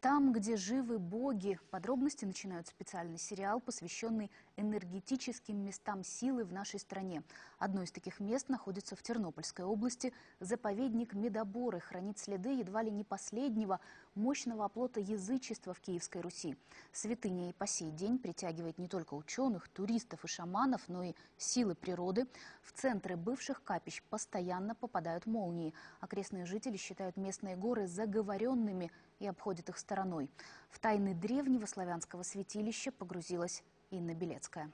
Там, где живы боги. Подробности начинают специальный сериал, посвященный энергетическим местам силы в нашей стране. Одно из таких мест находится в Тернопольской области. Заповедник Медоборы хранит следы едва ли не последнего мощного оплота язычества в Киевской Руси. Святыня и по сей день притягивает не только ученых, туристов и шаманов, но и силы природы. В центры бывших капищ постоянно попадают молнии. Окрестные жители считают местные горы заговоренными и обходят их стороной. В тайны древнего славянского святилища погрузилась Инна Белецкая.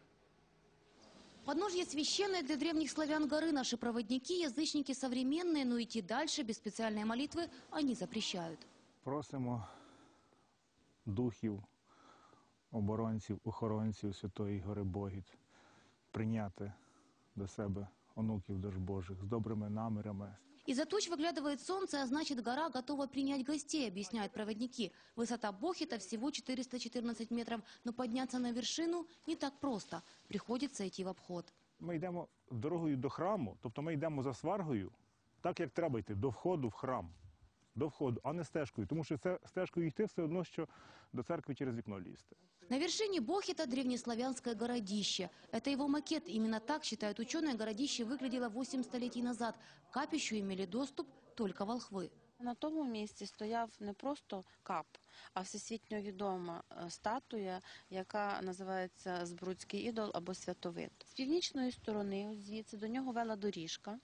Подножье священной для древних славян горы наши проводники, язычники современные, но идти дальше без специальной молитвы они запрещают. Просимо духів, оборонців, охоронців Святої Гори Богіт прийняти до себе онуків Дож Божих з добрими намірами, Из-за туч выглядывает солнце, а значит гора готова принять гостей, объясняют проводники. Высота Бохита всего 414 метров, но подняться на вершину не так просто. Приходится идти в обход. Ми йдемо дорогою до храму, тобто ми йдемо за сваргою, так як треба йти, до входу в храм. До входу, а не стежкою. Тому що це стежкою йти все одно, що до церкви через вікно лізти. На вершине Бохита древнеславянское городище. Это его макет. Именно так, считают ученые, городище выглядело 8 столетий назад. К капищу имели доступ только волхвы. На тому місці стояв не просто кап, а всесвітньо відома е, статуя, яка називається Збруцький ідол або святовид. З північної сторони, ось звідси, до нього вела доріжка,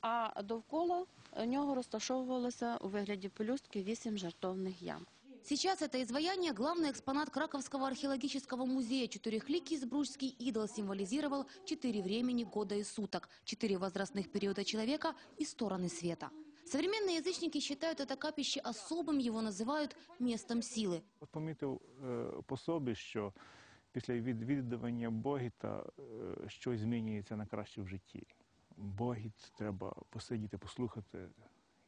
а довкола нього розташовувалося у вигляді пелюстки вісім жартовних ям. Сейчас это изваяние – главный экспонат Краковского археологического музея. Четырехликий Збружский идол символизировал четыре времени года и суток, четыре возрастных периода человека и стороны света. Современные язычники считают это капище особым, его называют местом силы. От помітив е, по собі, що після від- відвідування Богіта е, щось змінюється на краще в житті. Богіт треба посидіти, послухати,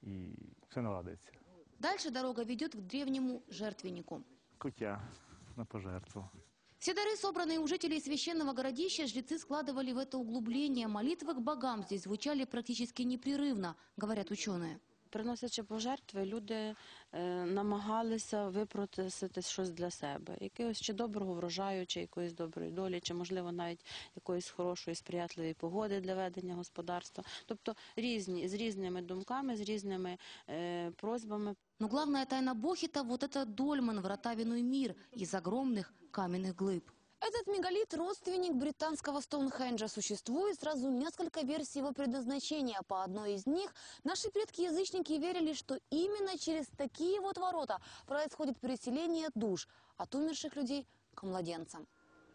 і все наладиться. Дальше дорога ведет к древнему жертвеннику. Кутя на пожертву. Все дары, собранные у жителей священного городища, жрецы складывали в это углубление. Молитвы к богам здесь звучали практически непрерывно, говорят ученые. Приносячи пожертви, люди е, намагалися випросити щось для себе, якогось чи доброго врожаю, чи якоїсь доброї долі, чи можливо навіть якоїсь хорошої сприятливої погоди для ведення господарства. Тобто різні з різними думками, з різними е, просьбами. Но главная тайна Бохита – вот это дольман, врата в иной мир из огромных каменных глыб. Этот мегалит – родственник британского Стоунхенджа. Существует сразу несколько версий его предназначения. По одной из них наши предки-язычники верили, что именно через такие вот ворота происходит переселение душ от умерших людей к младенцам.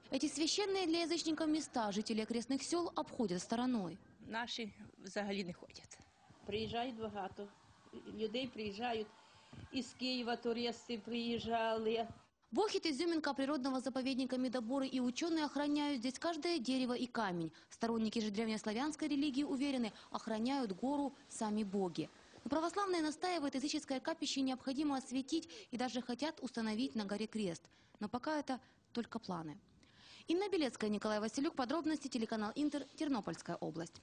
Эти священные для язычников места жители окрестных сел обходят стороной. наші взагалі не ходять. Приїжджають багато. Людей приїжджають із Києва туристи приїжджали. Бохит – изюминка природного заповедника Медоборы, и ученые охраняют здесь каждое дерево и камень. Сторонники же древнеславянской религии уверены, охраняют гору сами боги. Но православные настаивают, языческое капище необходимо осветить и даже хотят установить на горе крест. Но пока это только планы. Инна Белецкая, Николай Василюк. Подробности телеканал Интер, Тернопольская область.